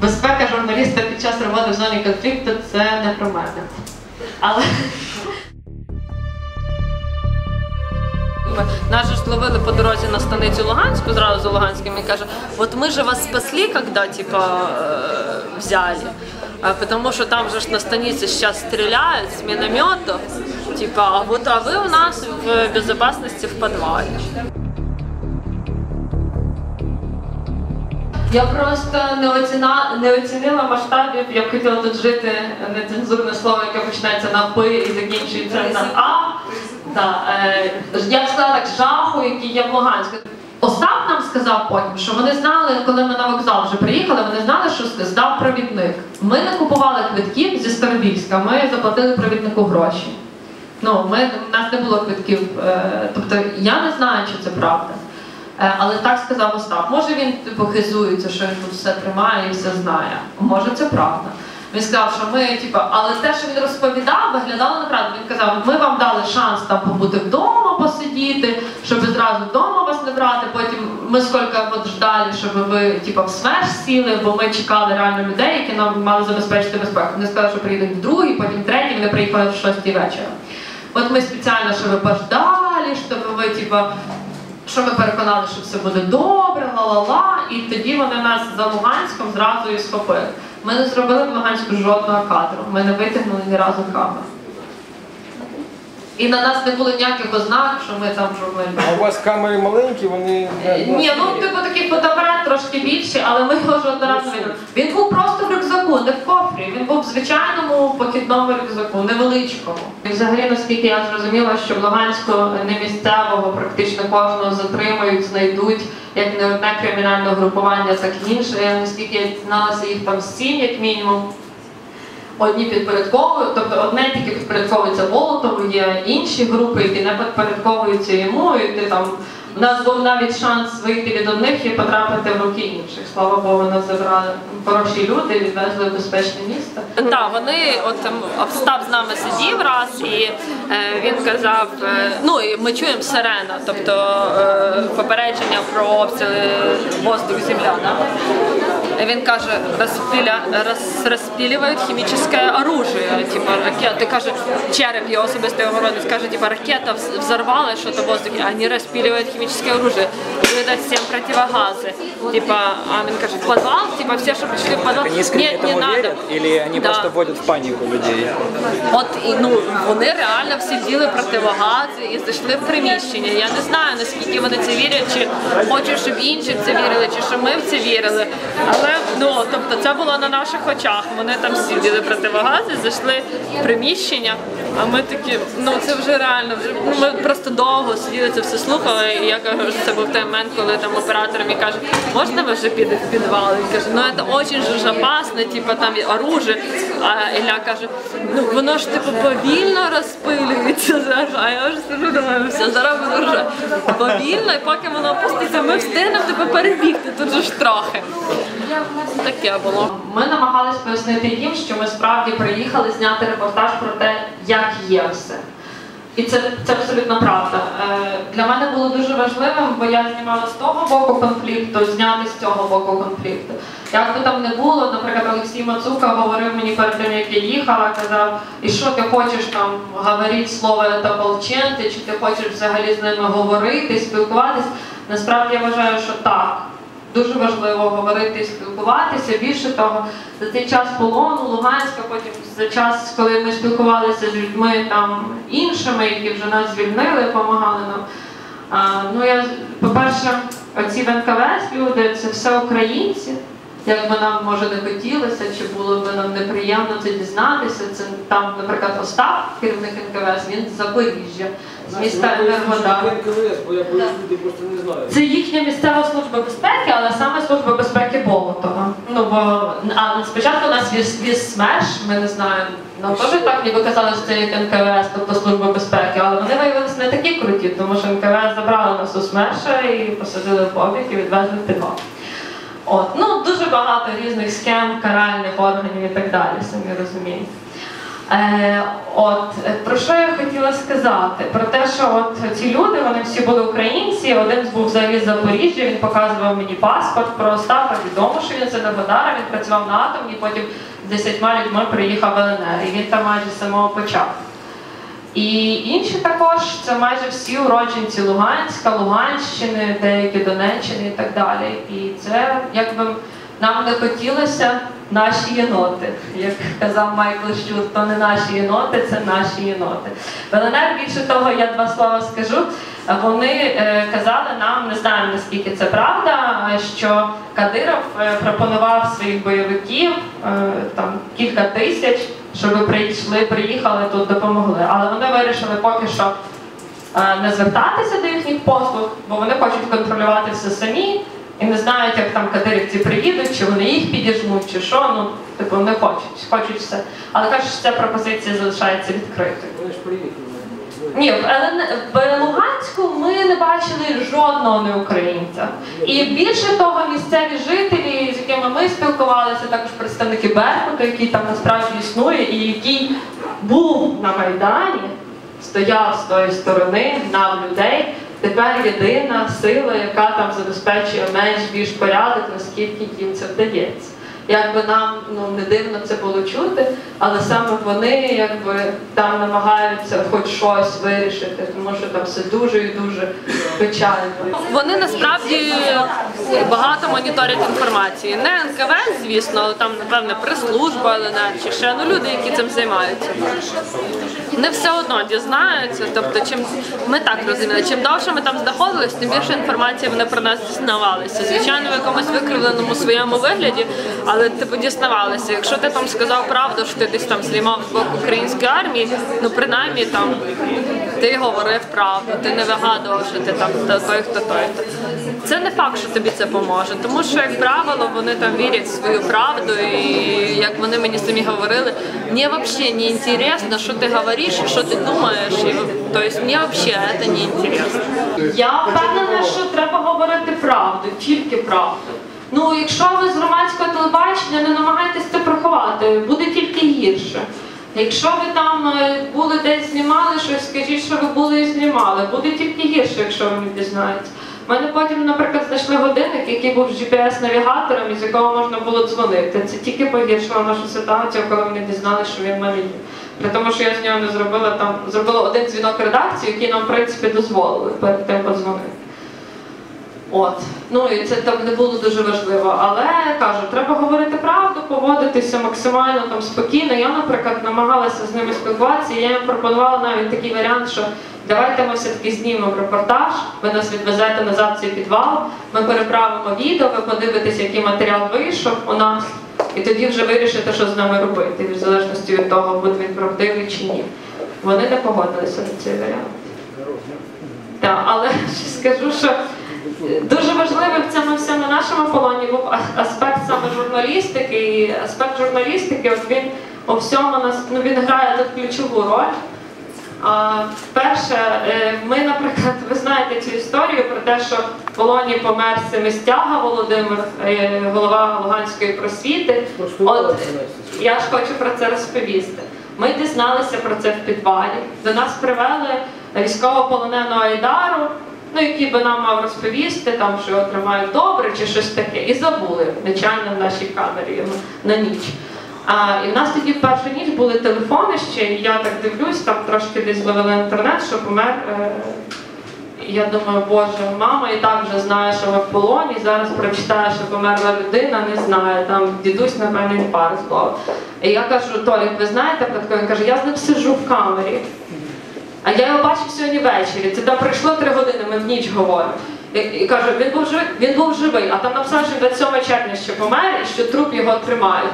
Безпека журналіста під час роботи в зоні конфлікту це не про мене. Але Нас же ж ловили по дорозі на станицю Луганську, зразу за Луганським, і каже, от ми же вас спасли, коли типа, э, взяли. А, потому что там же ж на станице сейчас стреляют с минометов, типа, а вот а вы у нас в безопасности в подвале. Я просто не, оціна, не оцінила масштабів, я б хотіла тут жити нецензурне слово, яке починається на П і закінчується на А. Да, е, я б сказала так, жаху, який є в Луганську. Остап нам сказав потім, що вони знали, коли ми на вокзал вже приїхали, вони знали, що здав провідник. Ми не купували квитків зі Старобільська, ми заплатили провіднику гроші. Ну, ми, у нас не було квитків. Е, тобто я не знаю, чи це правда. Е, але так сказав Остап. Може він типу, хизується, що він тут все тримає і все знає. Може, це правда. Він сказав, що ми, типу, але те, що він розповідав, виглядало неправда. Він казав, ми вам дали шанс там побути вдома, посидіти, щоб зразу вдома вас не брати. Потім ми скільки от ждали, щоб ви типу, в СМЕРШ сіли, бо ми чекали реально людей, які нам мали забезпечити безпеку. Вони сказали, що приїдуть другий, потім третій, вони приїхали в шостій вечора. От ми спеціально, щоб пождали, щоб ви, типу, що ми переконали, що все буде добре, ла-ла-ла, і тоді вони нас за Луганськом зразу і схопили. Ми не зробили в Луганську жодного кадру, ми не витягнули ні разу камеру. І на нас не було ніяких ознак, що ми там журналісти. А у вас камери маленькі, вони Е, Ні, ну типу такий фотоапарат трошки більший, але ми його жодного разу не. Він був просто в рюкзаку, не в кофрі. Він був в звичайному похідному рюкзаку, невеличкому. І взагалі, наскільки я зрозуміла, що в Луганську не місцевого практично кожного затримують, знайдуть як не одне кримінальне групування, так і інше. Я наскільки я дізналася, їх там сім, як мінімум. Одні підпорядковують, тобто одне тільки підпорядковується молотом, є інші групи, які не підпорядковуються йому, і ти там у нас був навіть шанс вийти від одних і потрапити в руки інших. Слава Богу, нас забрали хороші люди, відвезли в безпечне місто. Так, вони от Остап з нами сидів раз, і е, він казав: е, ну і ми чуємо сирена, тобто е, попередження про обстріли воздух земля. Да? Він каже, розпіля, роз, розпілюють хімічне оружие, типа ракети. Каже, череп його особистий охоронець каже, типа ракета взорвала що-то в воздухе, а вони розпілюють хімічне оружие. Видать всім противогази. Типа, а він каже, в підвал, типа всі, що прийшли в підвал. Они искренне не надо. верят? Или они Да. просто вводят в панику людей? От і ну вони реально всі вділи противогази і зайшли в приміщення. Я не знаю наскільки вони це вірять, чи хочуть, щоб інші в це вірили, чи що ми в це вірили. Але ну тобто це було на наших очах. Вони там всі вділи противогази, зайшли в приміщення. А ми такі, ну це вже реально. вже- Ну ми просто довго сиділи це все слухали. І я кажу, що це був той момент, коли там оператор мені каже, можна ми вже підемо в підвал? Він каже, ну це дуже ж опасно, типу там оружие. А Ілля каже, ну воно ж типу повільно розпилюється зараз. А я вже сижу, думаю, все, зараз буде вже повільно, і поки воно опуститься, ми встигнемо типу перебігти тут же ж трохи. Таке було. Ми намагалися пояснити їм, що ми справді приїхали зняти репортаж про те, як є все. І це, це абсолютно правда. Е, для мене було дуже важливим, бо я знімала з того боку конфлікту, зняти з цього боку конфлікту. Як би там не було, наприклад, Олексій Мацука говорив мені перед тим, як я їхала, казав, і що ти хочеш там говорити слово та полченти, чи ти хочеш взагалі з ними говорити, спілкуватись. Насправді я вважаю, що так. Дуже важливо говорити і спілкуватися. Більше того, за цей час полону Луганська, потім за час, коли ми спілкувалися з людьми там іншими, які вже нас звільнили, допомагали нам. А, ну я по-перше, оці в НКВС люди це все українці. Як би нам може не хотілося, чи було б нам неприємно це дізнатися. Це там, наприклад, Остап, керівник НКВС, він з Запоріжжя, міста знають. Це їхня місцева служба безпеки, але саме служба безпеки Болотова. Ну бо а спочатку у нас віз, віз СМЕРШ, ми не знаємо. Нам теж так ніби казали, що це як НКВС, тобто служба безпеки, але вони виявилися не такі круті, тому що НКВС забрали нас у СМЕРШа і посадили в обіг і відвезли в підвал. От, ну дуже багато різних схем, каральних органів і так далі, самі розумієте. Е, от про що я хотіла сказати? Про те, що от ці люди, вони всі були українці. Один був взагалі з Запоріжжя, він показував мені паспорт про Остапа. Відомо, що він це не він працював на атомі, потім з десятьма людьми приїхав в ЛНР. І він там майже з самого початку. І інші також це майже всі уродженці Луганська, Луганщини, деякі Донеччини і так далі. І це якби нам не хотілося наші єноти. Як казав Майкл Щур, то не наші єноти, це наші єноти. В більше того, я два слова скажу. Вони е, казали нам, не знаю наскільки це правда, що Кадиров е, пропонував своїх бойовиків е, там кілька тисяч, щоб прийшли, приїхали тут, допомогли. Але вони вирішили поки що не звертатися до їхніх послуг, бо вони хочуть контролювати все самі і не знають, як там кадирівці приїдуть, чи вони їх підіжмуть, чи що. Ну, типу, не хочуть, хочуть все. Але кажуть, що ця пропозиція залишається відкритою. Вони ж приїхали. Ні, в, ЛН... в Луганську ми не бачили жодного неукраїнця. І більше того, місцеві жителі, з якими ми спілкувалися, також представники Беркуту, який там насправді існує, і який був на Майдані, стояв з тої сторони, гнав людей. Тепер єдина сила, яка там забезпечує менш більш порядок, наскільки їм це вдається. Якби нам ну не дивно це було чути, але саме вони якби там намагаються хоч щось вирішити, тому що там все дуже і дуже печально. Вони насправді багато моніторять інформації. Не НКВ, звісно, але там напевне прес-служба чи ще ну люди, які цим займаються. Не все одно дізнаються. Тобто, чим ми так розуміли, чим довше ми там знаходились, тим більше інформації вони про нас дізнавалися. Звичайно, в якомусь викривленому своєму вигляді, але типу дізнавалися. Якщо ти там сказав правду, що ти десь там знімав з боку української армії, ну принаймні там ти говорив правду, ти не вигадував, що ти там та- той, хто той. Це не факт, що тобі це поможе, тому що, як правило, вони там вірять в свою правду, і як вони мені самі говорили, мені взагалі не інтересно, що ти говориш, що ти думаєш. І, тобто мені взагалі це не інтересно. Я впевнена, що треба говорити правду, тільки правду. Ну, якщо ви з громадського телебачення, не намагайтесь це приховати, буде тільки гірше. Якщо ви там е, були десь знімали щось, скажіть, що ви були і знімали. Буде тільки гірше, якщо ви не дізнаєтесь. У мене потім, наприклад, знайшли годинник, який був GPS-навігатором, із якого можна було дзвонити. Це тільки погіршило нашу ситуацію, коли вони дізналися, що він мене. При тому, що я з нього не зробила там, зробила один дзвінок редакції, який нам, в принципі, дозволили перед тим подзвонити. От. Ну і це там не було дуже важливо. Але кажу, треба говорити правду, поводитися максимально там спокійно. Я, наприклад, намагалася з ними спілкуватися. Я їм пропонувала навіть такий варіант, що давайте ми все-таки знімемо репортаж, ви нас відвезете назад в цей підвал, ми переправимо відео, ви подивитеся, який матеріал вийшов у нас, і тоді вже вирішите, що з нами робити, в залежності від того, буде він правдивий чи ні. Вони не погодилися на цей варіант. Так, але ще скажу, що дуже важливий в цьому всьому нашому полоні був аспект саме журналістики. І аспект журналістики, от він у всьому нас ну він грає тут ключову роль. А, перше, е, ми, наприклад, ви знаєте цю історію про те, що в полоні помер Семистяга Володимир, е, голова Луганської просвіти. От я ж хочу про це розповісти. Ми дізналися про це в підвалі. До нас привели військовополоненого Айдару, ну який би нам мав розповісти, там що його тримають добре чи щось таке, і забули нечайно в нашій камері його на ніч. А, і в нас тоді в першу ніч були телефони ще, і я так дивлюсь, там трошки десь зловили інтернет, що помер. Е, я думаю, боже, мама і так вже знає, що ми в полоні. Зараз прочитає, що померла людина, не знає. Там дідусь, напевно, інфаркт склав. І я кажу, Толік, ви знаєте? Він каже, я з ним сиджу в камері. А я його бачив сьогодні ввечері. Це там пройшло три години, ми в ніч говоримо. І, і каже, він був живий, він був живий, а там написано, що 27 червня ще помер і що труп його тримають.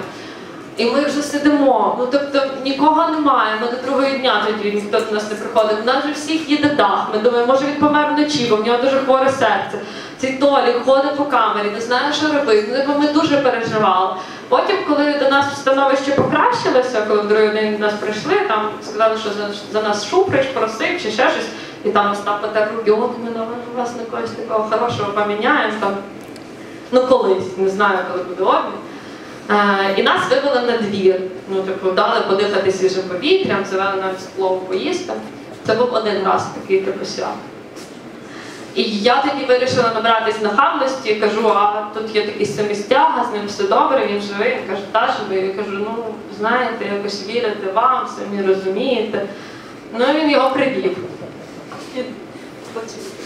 І ми вже сидимо. Ну тобто нікого немає. Ми до другого дня тоді ніхто до нас не приходив. У нас же всіх їде дах. Ми думаємо, може він помер вночі, бо в нього дуже хворе серце. Цей Толік ходить по камері, не знає, що робити. Ну, типу, ми дуже переживали. Потім, коли до нас становище покращилося, коли в до нас прийшли, там сказали, що за, за нас Шуприч просив чи ще щось. І там Остап потер руки, от ми на вас на когось такого хорошого поміняємо. Там. Ну колись, не знаю, коли буде обмін. Е, І нас вивели на двір. Ну, типу, дали подихати свіжим повітрям, завели на склову поїсти. Це був один раз такий типу свят. І я тоді вирішила набратись нахабності, кажу, а тут є такий самістяга, з ним все добре, він живий. Він каже, та живий. Я кажу, ну знаєте, якось вірити вам, самі розумієте. Ну він його привів.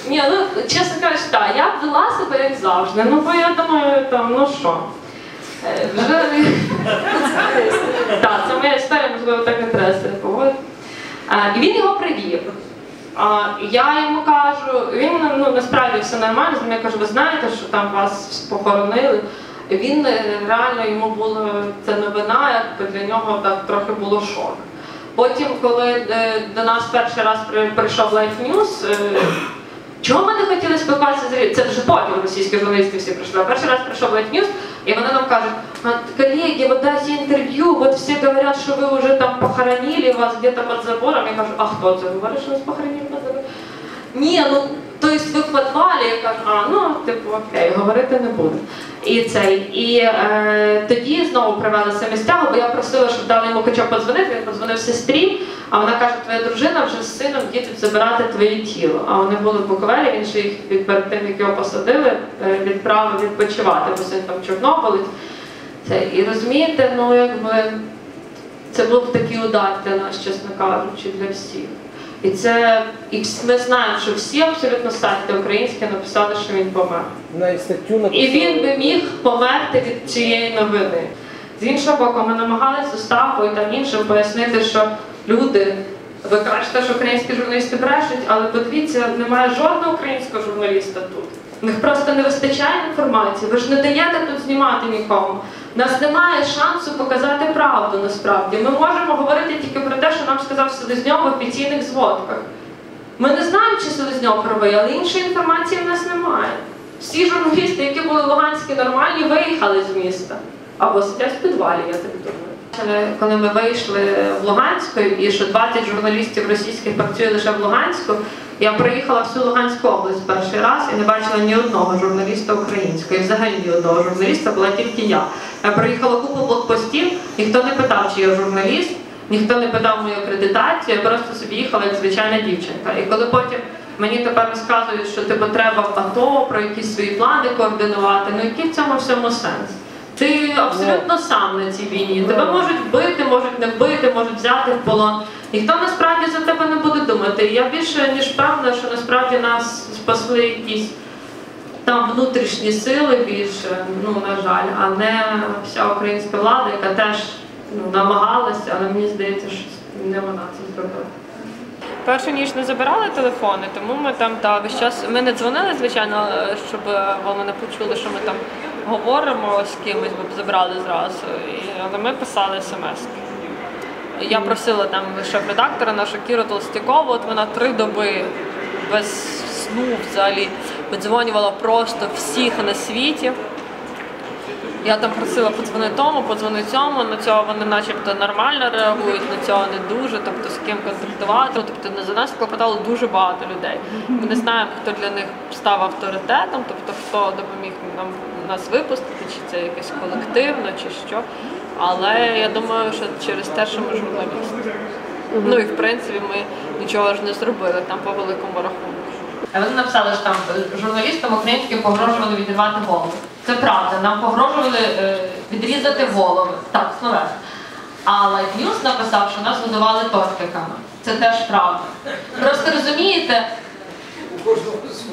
Ні, ну чесно кажучи, так, я вела себе як завжди. Ну, бо я думаю, там, ну що. Е, Вже... Так, це моя історія, можливо, так не треба поводити. Е, І він його привів. А, я йому кажу, він ну насправді все нормально. Я кажу, ви знаєте, що там вас похоронили. Він е, реально йому було це новина, якби для нього так трохи було шок. Потім, коли е, до нас перший раз прийшов Life News, е, чого ми не хотіли спілкуватися з це вже потім російські журналісти всі прийшли. А перший раз прийшов Life News, і вони нам кажуть, «А, коллеги, вот дайте интервью, вот все говорят, что вы уже там похоронили вас где-то под забором. Я кажу, а хто це говорить, що нас похоронили под забором? Ні, ну то есть ви в підвалі, я а ну типу окей, говорити не буду. І цей, і е, тоді знову привели самістягу, бо я просила, щоб дали йому хоча б подзвонити. Він подзвонив сестрі, а вона каже, твоя дружина вже з сином їдуть забирати твоє тіло. А вони були в Буковелі, він же їх від перед тим, як його посадили, е, відправив відпочивати, бо син там в Чорнобилі. Це, і розумієте, ну якби це був такий удар для нас, чесно кажучи, для всіх. І це і ми знаємо, що всі абсолютно сайти українські написали, що він помер. Навіть статтю написали. І він би міг померти від цієї новини. З іншого боку, ми намагалися Остапу і там іншим пояснити, що люди, ви кажете, що українські журналісти брешуть, але подивіться, немає жодного українського журналіста тут. В них просто не вистачає інформації. Ви ж не даєте тут знімати нікому. У нас немає шансу показати правду насправді. Ми можемо говорити тільки про те, що нам сказав Селезньов в офіційних зводках. Ми не знаємо, чи Селезньов правий, але іншої інформації в нас немає. Всі журналісти, які були луганські нормальні, виїхали з міста. Або сидять в підвалі, я так думаю. Коли ми вийшли в Луганську, і що 20 журналістів російських працює лише в Луганську, я проїхала всю Луганську область перший раз і не бачила ні одного журналіста українського. І взагалі ні одного журналіста була тільки я. Я проїхала купу блокпостів, ніхто не питав, чи я журналіст, ніхто не питав мою акредитацію, я просто собі їхала як звичайна дівчинка. І коли потім мені тепер розказують, що типу треба в АТО про якісь свої плани координувати, ну який в цьому всьому сенс? Ти абсолютно сам на цій війні. Тебе можуть вбити, можуть не вбити, можуть взяти в полон. Ніхто насправді за тебе не буде думати. Я більше ніж певна, що насправді нас спасли якісь там внутрішні сили більше, ну на жаль, а не вся українська влада, яка теж ну, намагалася, але мені здається, що не вона це зробила. Першу ніч не забирали телефони, тому ми там та весь час ми не дзвонили, звичайно, щоб вони не почули, що ми там говоримо з кимось, бо забрали зразу. І, але ми писали смс. Я просила там шеф-редактора нашу Кіру Толстякову, от вона три доби без сну взагалі видзвонювала просто всіх на світі. Я там просила подзвони тому, подзвони цьому, на цього вони начебто нормально реагують, на цього не дуже, тобто з ким контактувати. Ну, Тобто за нас клопотало дуже багато людей. Ми не знаємо, хто для них став авторитетом, тобто хто допоміг нам нас випустити, чи це якесь колективно, чи що. Але я думаю, що через те, що ми журналісти. Ну і в принципі ми нічого ж не зробили там по великому рахунку. А вони написали, що там журналістам українським погрожували відірвати голову. Це правда, нам погрожували е, відрізати голови. Так, словесно. А Life News написав, що нас годували тортиками. Це теж правда. Просто розумієте,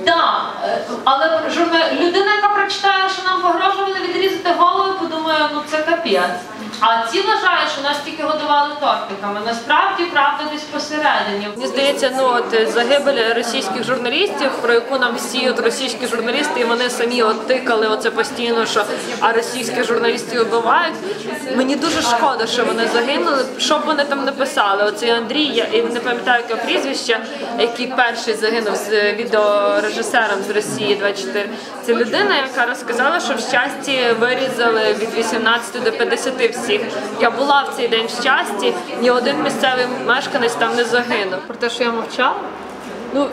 так, але журна... людина, яка прочитає, що нам погрожували відрізати голови, подумає, ну це капець. А ці вважають, що нас тільки годували тортиками. Насправді правда десь посередині. Мені здається, ну от загибель російських журналістів, про яку нам всі от російські журналісти, і вони самі от тикали оце постійно, що а російських журналістів вбивають. Мені дуже шкода, що вони загинули. Що б вони там написали? Оцей Андрій, я і не пам'ятаю його прізвище, який перший загинув з відеорежисером з Росії 24. Це людина, яка розказала, що в щасті вирізали від 18 до 50 всіх. Я була в цей день в щасті, ні один місцевий мешканець там не загинув. Про те, що я мовчала, ну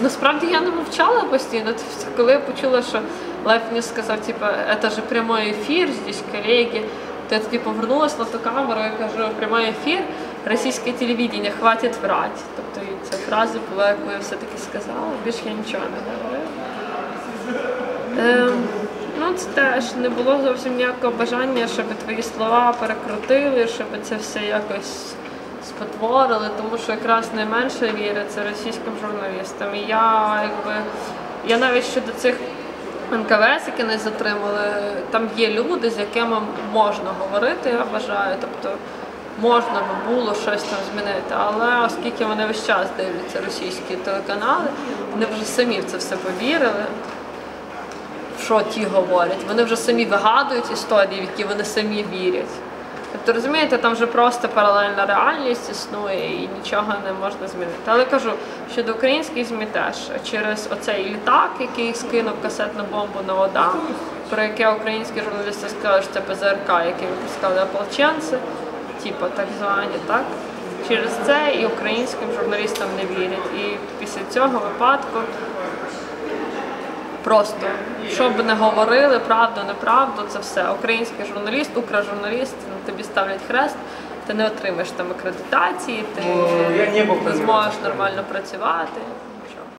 насправді я не мовчала постійно. Коли я почула, що Life News сказав, типу, це ж прямий ефір, здесь колеги. То я тоді повернулася на ту камеру і кажу, прямий ефір, російське телевідення, хватить врать. Тобто ця фраза була, яку я все-таки сказала, більше я нічого не говорила. Ем, це теж не було зовсім ніякого бажання, щоб твої слова перекрутили, щоб це все якось спотворили, тому що якраз найменше віриться російським журналістам. І я якби я навіть щодо цих НКВС, які не затримали, там є люди, з якими можна говорити, я вважаю. Тобто можна би було щось там змінити. Але оскільки вони весь час дивляться російські телеканали, вони вже самі в це все повірили що ті говорять. Вони вже самі вигадують історії, в які вони самі вірять. Тобто, розумієте, там вже просто паралельна реальність існує і нічого не можна змінити. Але кажу, щодо українських ЗМІ теж через оцей літак, який скинув касетну бомбу на ОДА, про яке українські журналісти сказали, що це ПЗРК, який випускали ополченці, типу так звані, так? Через це і українським журналістам не вірять. І після цього випадку Просто що б не говорили, правду, неправду, це все. Український журналіст, укражурналіст, тобі ставлять хрест, ти не отримаєш там акредитації, ти Ну, я не не зможеш нормально працювати.